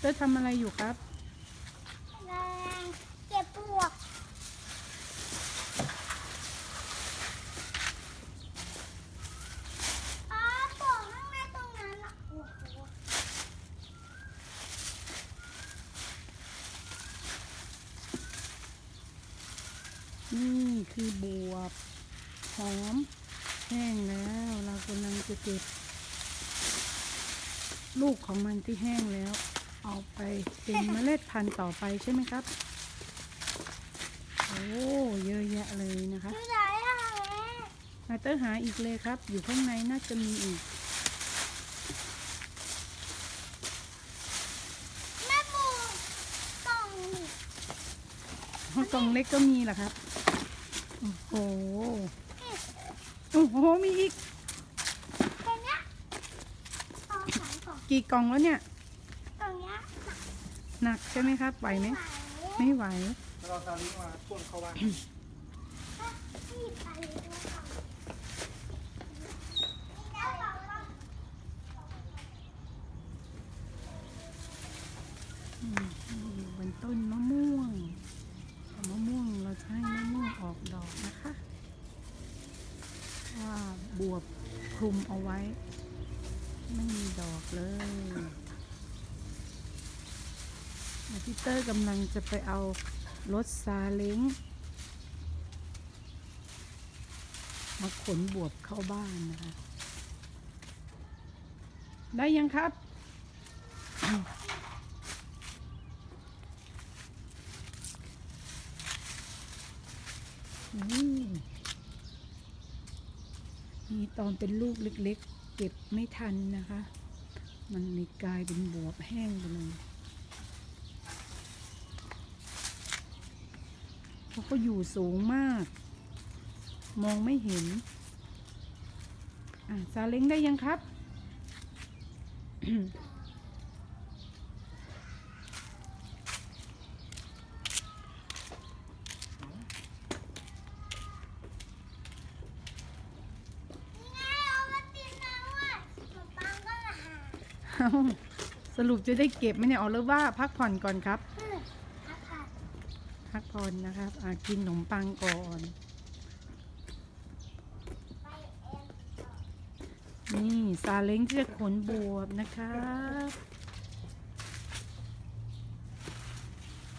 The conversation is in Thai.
เตอร์ทำอะไรอยู่ครับแรงเก็บปลวกอ๋อปลวกข้างในตรงนั้นอะโอ้โหนี่คือบวบหอม แห้งแล้ว เรากำลังจะเก็บ ลูกของมันที่แห้งแล้ว เอาไปเป็นเมล็ดพันธุ์ต่อไปใช่ไหมครับ โอ้เยอะแยะเลยนะคะอยู่ไหนอะแม่มาเตอร์หาอีกเลยครับ อยู่ข้างในน่าจะมีอีกแม่ปูกล่องห้องกล่องเล็กก็มีเหรอครับ โอ้โห โอ้โห มีอีกตรงเนี้ยเอาสามกล่องกี่กล่องแล้วเนี่ยตรงเนี้ย หนักใช่ไหมครับไหวไหมไม่ไหวเราซาลิงมาพ่วงเข้าบ้านที่ไปเลยด้วยค่ะแล้วเราก็อืมอยู่บนต้นมะม่วงมะม่วงเราจะให้มะม่วงออกดอกนะคะว่าบวบคลุมเอาไว้ ไม่มีดอกเลย อาทิเตอร์กำลังจะไปเอารถซาเล้งมาขนบวบเข้าบ้านนะคะ ได้ยังครับอืมนี่ตอนเป็นลูกเล็กๆ เก็บไม่ทันนะคะ มันเลยกลายเป็นบวบแห้งไปเลย เพราะเขาอยู่สูงมาก มองไม่เห็น อะซาเล้งได้ยังครับนี่ไงเอามาติดแล้วอะขนมปังก็ละหาเอ้าสรุปจะได้เก็บไหมเนี่ยอ๋อหรือว่าพักผ่อนก่อนครับอืมค่ะค่ะ พักผ่อนนะครับอะกินขนมปังก่อน นี่ซาเล้งเสือขนบวบนะครับ